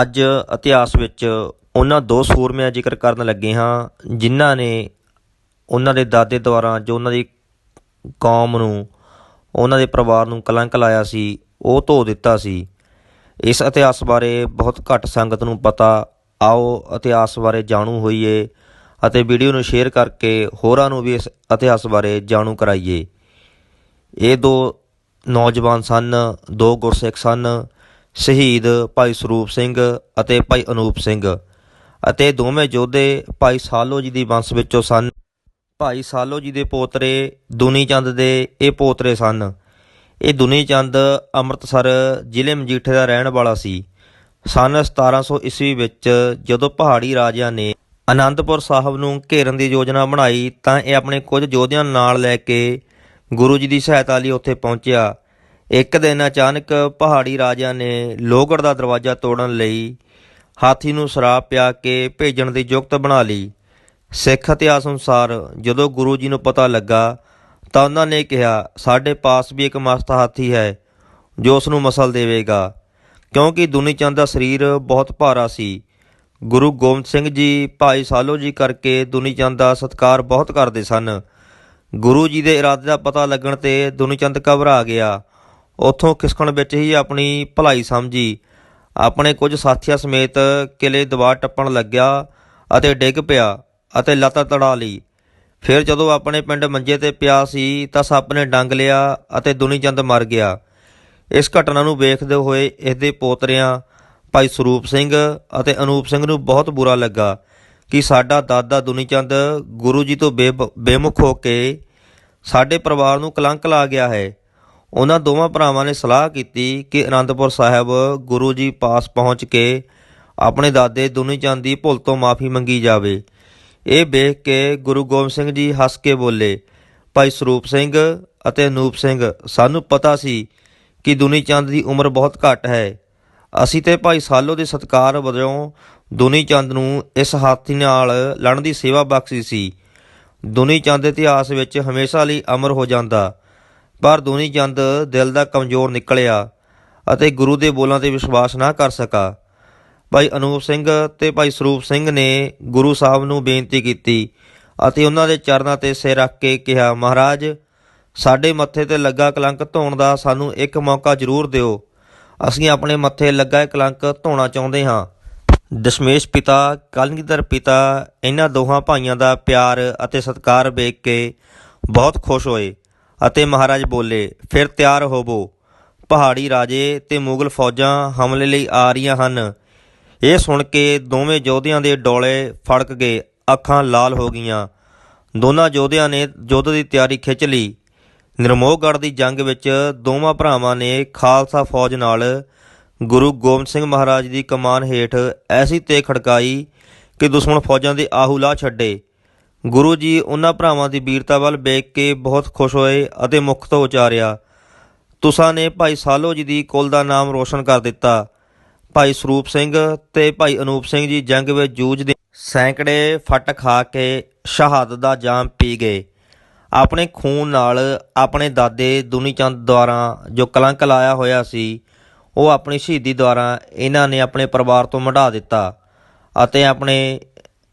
ਅੱਜ ਇਤਿਹਾਸ ਵਿੱਚ ਉਹਨਾਂ ਦੋ ਸੂਰਮਿਆਂ ਜ਼ਿਕਰ ਕਰਨ ਲੱਗੇ ਹਾਂ, ਜਿਨ੍ਹਾਂ ਨੇ ਉਹਨਾਂ ਦੇ ਦਾਦੇ ਦੁਆਰਾ ਜੋ ਉਹਨਾਂ ਦੀ ਕੌਮ ਨੂੰ, ਉਹਨਾਂ ਦੇ ਪਰਿਵਾਰ ਨੂੰ ਕਲੰਕ ਲਾਇਆ ਸੀ, ਉਹ ਧੋ ਦਿੱਤਾ ਸੀ। ਇਸ ਇਤਿਹਾਸ ਬਾਰੇ ਬਹੁਤ ਘੱਟ ਸੰਗਤ ਨੂੰ ਪਤਾ। ਆਓ ਇਤਿਹਾਸ ਬਾਰੇ ਜਾਣੂ ਹੋਈਏ ਅਤੇ ਵੀਡੀਓ ਨੂੰ ਸ਼ੇਅਰ ਕਰਕੇ ਹੋਰਾਂ ਨੂੰ ਵੀ ਇਸ ਇਤਿਹਾਸ ਬਾਰੇ ਜਾਣੂ ਕਰਾਈਏ। ਇਹ ਦੋ ਨੌਜਵਾਨ ਸਨ, ਦੋ ਗੁਰਸਿੱਖ ਸਨ। ਸ਼ਹੀਦ ਭਾਈ ਸਰੂਪ ਸਿੰਘ ਅਤੇ ਭਾਈ ਅਨੂਪ ਸਿੰਘ ਅਤੇ ਦੋਵੇਂ ਯੋਧੇ ਭਾਈ ਸਾਲੋ ਜੀ ਦੀ ਵੰਸ਼ ਵਿੱਚੋਂ ਸਨ। ਭਾਈ ਸਾਲੋ ਜੀ ਦੇ ਪੋਤਰੇ ਦੁਨੀ ਚੰਦ ਦੇ ਇਹ ਪੋਤਰੇ ਸਨ। ਇਹ ਦੁਨੀ ਚੰਦ ਅੰਮ੍ਰਿਤਸਰ ਜ਼ਿਲ੍ਹੇ ਮਜੀਠੇ ਦਾ ਰਹਿਣ ਵਾਲਾ ਸੀ। ਸਨ 1700 ਈਸਵੀ ਵਿੱਚ ਜਦੋਂ ਪਹਾੜੀ ਰਾਜਿਆਂ ਨੇ ਅਨੰਦਪੁਰ ਸਾਹਿਬ ਨੂੰ ਘੇਰਨ ਦੀ ਯੋਜਨਾ ਬਣਾਈ ਤਾਂ ਇਹ ਆਪਣੇ ਕੁਝ ਯੋਧਿਆਂ ਨਾਲ ਲੈ ਕੇ ਗੁਰੂ ਜੀ ਦੀ ਸਹਾਇਤਾ ਲਈ ਉੱਥੇ ਪਹੁੰਚਿਆ। ਇੱਕ ਦਿਨ ਅਚਾਨਕ ਪਹਾੜੀ ਰਾਜਿਆਂ ਨੇ ਲੋਹਗੜ੍ਹ ਦਾ ਦਰਵਾਜ਼ਾ ਤੋੜਨ ਲਈ ਹਾਥੀ ਨੂੰ ਸ਼ਰਾਬ ਪਿਆ ਕੇ ਭੇਜਣ ਦੀ ਯੁਕਤ ਬਣਾ ਲਈ। ਸਿੱਖ ਇਤਿਹਾਸ ਅਨੁਸਾਰ ਜਦੋਂ ਗੁਰੂ ਜੀ ਨੂੰ ਪਤਾ ਲੱਗਾ ਤਾਂ ਉਹਨਾਂ ਨੇ ਕਿਹਾ, ਸਾਡੇ ਪਾਸ ਵੀ ਇੱਕ ਮਸਤ ਹਾਥੀ ਹੈ ਜੋ ਉਸ ਨੂੰ ਮਸਲ ਦੇਵੇਗਾ। ਕਿਉਂਕਿ ਦੁਨੀ ਚੰਦ ਦਾ ਸਰੀਰ ਬਹੁਤ ਭਾਰਾ ਸੀ। ਗੁਰੂ ਗੋਬਿੰਦ ਸਿੰਘ ਜੀ, ਭਾਈ ਸਾਲੋ ਜੀ ਕਰਕੇ ਦੁਨੀ ਚੰਦ ਦਾ ਸਤਿਕਾਰ ਬਹੁਤ ਕਰਦੇ ਸਨ। ਗੁਰੂ ਜੀ ਦੇ ਇਰਾਦੇ ਦਾ ਪਤਾ ਲੱਗਣ ਤੇ ਦੁਨੀ ਚੰਦ ਘਬਰਾ ਗਿਆ। ਉੱਥੋਂ ਖਿਸਕਣ ਵਿੱਚ ਹੀ ਆਪਣੀ ਭਲਾਈ ਸਮਝੀ। ਆਪਣੇ ਕੁਝ ਸਾਥੀਆਂ ਸਮੇਤ ਕਿਲੇ ਦਬਾਰ ਟੱਪਣ ਲੱਗਿਆ ਅਤੇ ਡਿੱਗ ਪਿਆ ਅਤੇ ਲੱਤ ਤੜਾ ਲਈ। ਫਿਰ ਜਦੋਂ ਆਪਣੇ ਪਿੰਡ ਮੰਜੇ ਤੇ ਪਿਆ ਸੀ ਤਾਂ ਸੱਪ ਨੇ ਡੰਗ ਲਿਆ ਅਤੇ ਦੁਨੀ ਚੰਦ ਮਰ ਗਿਆ। ਇਸ ਘਟਨਾ ਨੂੰ ਵੇਖਦੇ ਹੋਏ ਇਸ ਦੇ ਪੋਤਰਿਆਂ, ਭਾਈ ਸਰੂਪ ਸਿੰਘ ਅਤੇ ਅਨੂਪ ਸਿੰਘ ਨੂੰ ਬਹੁਤ ਬੁਰਾ ਲੱਗਾ ਕਿ ਸਾਡਾ ਦਾਦਾ ਦੁਨੀਚੰਦ ਗੁਰੂ ਜੀ ਤੋਂ ਬੇਬ- ਬੇਮੁਖ ਹੋ ਕੇ ਸਾਡੇ ਪਰਿਵਾਰ ਨੂੰ ਕਲੰਕ ਲਾ ਗਿਆ ਹੈ। ਉਹਨਾਂ ਦੋਵਾਂ ਭਰਾਵਾਂ ਨੇ ਸਲਾਹ ਕੀਤੀ ਕਿ ਅਨੰਦਪੁਰ ਸਾਹਿਬ ਗੁਰੂ ਜੀ ਪਾਸ ਪਹੁੰਚ ਕੇ ਆਪਣੇ ਦਾਦੇ ਦੁਨੀ ਚੰਦ ਦੀ ਭੁੱਲ ਤੋਂ ਮਾਫੀ ਮੰਗੀ ਜਾਵੇ। ਇਹ ਵੇਖ ਕੇ ਗੁਰੂ ਗੋਬਿੰਦ ਸਿੰਘ ਜੀ ਹੱਸ ਕੇ ਬੋਲੇ, ਭਾਈ ਸਰੂਪ ਸਿੰਘ ਅਤੇ ਅਨੂਪ ਸਿੰਘ, ਸਾਨੂੰ ਪਤਾ ਸੀ ਕਿ ਦੁਨੀ ਚੰਦ ਦੀ ਉਮਰ ਬਹੁਤ ਘੱਟ ਹੈ। ਅਸੀਂ ਤੇ ਭਾਈ ਸਾਲੋ ਦੇ ਸਤਕਾਰ ਵਜੋਂ ਦੁਨੀ ਚੰਦ ਨੂੰ ਇਸ ਹਾਥੀ ਨਾਲ ਲੜਨ ਦੀ ਸੇਵਾ ਬਖਸ਼ੀ ਸੀ। ਦੁਨੀ ਚੰਦ ਇਤਿਹਾਸ ਵਿੱਚ ਹਮੇਸ਼ਾ ਲਈ ਅਮਰ ਹੋ ਜਾਂਦਾ। ਪਰ ਦੋਨੀ ਚੰਦ ਦਿਲ ਦਾ ਕਮਜ਼ੋਰ ਨਿਕਲਿਆ ਅਤੇ ਗੁਰੂ ਦੇ ਬੋਲਾਂ ਤੇ ਵਿਸ਼ਵਾਸ ਨਾ ਕਰ ਸਕਾ। ਭਾਈ ਅਨੂਪ ਸਿੰਘ ਤੇ ਭਾਈ ਸਰੂਪ ਸਿੰਘ ਨੇ ਗੁਰੂ ਸਾਹਿਬ ਨੂੰ ਬੇਨਤੀ ਕੀਤੀ ਅਤੇ ਉਹਨਾਂ ਦੇ ਚਰਨਾਂ ਤੇ ਸਿਰ ਰੱਖ ਕੇ ਕਿਹਾ, ਮਹਾਰਾਜ, ਸਾਡੇ ਮੱਥੇ ਤੇ ਲੱਗਾ ਕਲੰਕ ਧੋਣ ਦਾ ਸਾਨੂੰ ਇੱਕ ਮੌਕਾ ਜ਼ਰੂਰ ਦਿਓ। ਅਸੀਂ ਆਪਣੇ ਮੱਥੇ ਲੱਗਾ ਕਲੰਕ ਧੋਣਾ ਚਾਹੁੰਦੇ ਹਾਂ। ਦਸ਼ਮੇਸ਼ ਪਿਤਾ, ਕਲਗੀਧਰ ਪਿਤਾ, ਇਹਨਾਂ ਦੋਹਾਂ ਭਾਈਆਂ ਦਾ ਪਿਆਰ ਅਤੇ ਸਤਿਕਾਰ ਵੇਖ ਕੇ ਬਹੁਤ ਖੁਸ਼ ਹੋਏ। ਅਤੇ ਮਹਾਰਾਜ ਬੋਲੇ, ਫਿਰ ਤਿਆਰ ਹੋਵੋ। ਪਹਾੜੀ ਰਾਜੇ ਤੇ ਮੁਗਲ ਫੌਜਾਂ ਹਮਲੇ ਲਈ ਆ ਰਹੀਆਂ ਹਨ ਇਹ ਸੁਣ ਕੇ ਦੋਵੇਂ ਯੋਧਿਆਂ ਦੇ ਡੋਲੇ ਫੜਕ ਗਏ, ਅੱਖਾਂ ਲਾਲ ਹੋ ਗਈਆਂ। ਦੋਨਾਂ ਯੋਧਿਆਂ ਨੇ ਯੁੱਧ ਦੀ ਤਿਆਰੀ ਖਿੱਚ ਲਈ। ਨਿਰਮੋਹਗੜ੍ਹ ਦੀ ਜੰਗ ਵਿੱਚ ਦੋਵਾਂ ਭਰਾਵਾਂ ਨੇ ਖਾਲਸਾ ਫੌਜ ਨਾਲ ਗੁਰੂ ਗੋਬਿੰਦ ਸਿੰਘ ਮਹਾਰਾਜ ਦੀ ਕਮਾਨ ਹੇਠ ਐਸੀ ਤੇ ਖੜਕਾਈ ਕਿ ਦੁਸ਼ਮਣ ਫੌਜਾਂ ਦੇ ਆਹੂ ਲਾ ਛੱਡੇ। ਗੁਰੂ ਜੀ ਉਹਨਾਂ ਭਰਾਵਾਂ ਦੀ ਵੀਰਤਾ ਵੱਲ ਵੇਖ ਕੇ ਬਹੁਤ ਖੁਸ਼ ਹੋਏ ਅਤੇ ਮੁਖ ਤੋਂ ਉਚਾਰਿਆ, ਤੁਸਾਂ ਨੇ ਭਾਈ ਸਾਲੋ ਜੀ ਦੀ ਕੁਲ ਦਾ ਨਾਮ ਰੋਸ਼ਨ ਕਰ ਦਿੱਤਾ। ਭਾਈ ਸਰੂਪ ਸਿੰਘ ਤੇ ਭਾਈ ਅਨੂਪ ਸਿੰਘ ਜੀ ਜੰਗ ਵਿੱਚ ਜੂਝਦੇ ਸੈਂਕੜੇ ਫੱਟ ਖਾ ਕੇ ਸ਼ਹਾਦਤ ਦਾ ਜਾਮ ਪੀ ਗਏ। ਆਪਣੇ ਖੂਨ ਨਾਲ ਆਪਣੇ ਦਾਦੇ ਦੁਨੀ ਚੰਦ ਦੁਆਰਾ ਜੋ ਕਲੰਕ ਲਾਇਆ ਹੋਇਆ ਸੀ, ਉਹ ਆਪਣੀ ਸ਼ਹੀਦੀ ਦੁਆਰਾ ਇਹਨਾਂ ਨੇ ਆਪਣੇ ਪਰਿਵਾਰ ਤੋਂ ਮਢਾ ਦਿੱਤਾ ਅਤੇ ਆਪਣੇ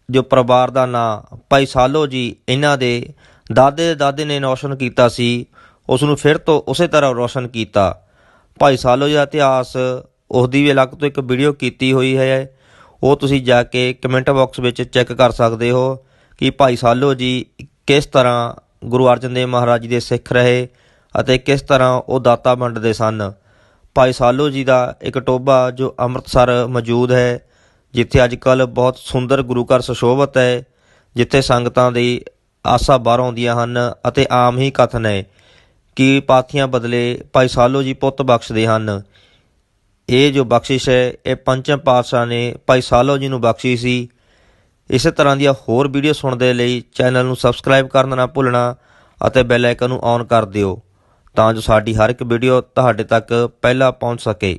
ਜੋ ਪਰਿਵਾਰ ਦਾ ਨਾਂ ਭਾਈ ਸਾਲੋ ਜੀ ਇਹਨਾਂ ਦੇ ਦਾਦੇ ਦਾਦੇ ਨੇ ਰੋਸ਼ਨ ਕੀਤਾ ਸੀ ਉਸ ਨੂੰ ਫਿਰ ਤੋਂ ਉਸੇ ਤਰ੍ਹਾਂ ਰੋਸ਼ਨ ਕੀਤਾ। ਭਾਈ ਸਾਲੋ ਜੀ ਦਾ ਇਤਿਹਾਸ ਉਸ ਦੀ ਵੀ ਅਲੱਗ ਤੋਂ ਇੱਕ ਵੀਡੀਓ ਕੀਤੀ ਹੋਈ ਹੈ। ਉਹ ਤੁਸੀਂ ਜਾ ਕੇ ਕਮੈਂਟ ਬਾਕਸ ਵਿੱਚ ਚੈੱਕ ਕਰ ਸਕਦੇ ਹੋ ਕਿ ਭਾਈ ਸਾਲੋ ਜੀ ਕਿਸ ਤਰ੍ਹਾਂ ਗੁਰੂ ਅਰਜਨ ਦੇਵ ਮਹਾਰਾਜ ਜੀ ਦੇ ਸਿੱਖ ਰਹੇ ਅਤੇ ਕਿਸ ਤਰ੍ਹਾਂ ਉਹ ਦਾਤਾ ਵੰਡਦੇ ਸਨ। ਭਾਈ ਸਾਲੋ ਜੀ ਦਾ ਇੱਕ ਟੋਭਾ ਜੋ ਅੰਮ੍ਰਿਤਸਰ ਮੌਜੂਦ ਹੈ। ਜਿੱਥੇ ਅੱਜ ਕੱਲ ਬਹੁਤ ਸੁੰਦਰ ਗੁਰੂ ਘਰ ਸੁਸ਼ੋਭਿਤ ਹੈ, ਜਿੱਥੇ ਸੰਗਤਾਂ ਦੀ ਆਸਾ ਬਾਹਰ ਆਉਂਦੀਆਂ ਹਨ ਅਤੇ ਆਮ ਹੀ ਕਥਨ ਹੈ ਕਿ ਪਾਥੀਆਂ ਬਦਲੇ ਭਾਈ ਸਾਲੋ ਜੀ ਪੁੱਤ ਬਖਸ਼ਦੇ ਹਨ। ਇਹ ਜੋ ਬਖਸ਼ਿਸ਼ ਹੈ, ਇਹ ਪੰਚਮ ਪਾਤਸ਼ਾਹ ਨੇ ਭਾਈ ਸਾਲੋ ਜੀ ਨੂੰ ਬਖਸ਼ੀ ਸੀ। ਇਸੇ ਤਰ੍ਹਾਂ ਦੀਆਂ ਹੋਰ ਵੀਡੀਓ ਸੁਣਨ ਦੇ ਲਈ ਚੈਨਲ ਨੂੰ ਸਬਸਕ੍ਰਾਈਬ ਕਰਨਾ ਨਾ ਭੁੱਲਣਾ ਅਤੇ ਬੈਲ ਆਈਕਨ ਨੂੰ ਔਨ ਕਰ ਦਿਓ, ਤਾਂ ਜੋ ਸਾਡੀ ਹਰ ਇੱਕ ਵੀਡੀਓ ਤੁਹਾਡੇ ਤੱਕ ਪਹਿਲਾਂ ਪਹੁੰਚ ਸਕੇ।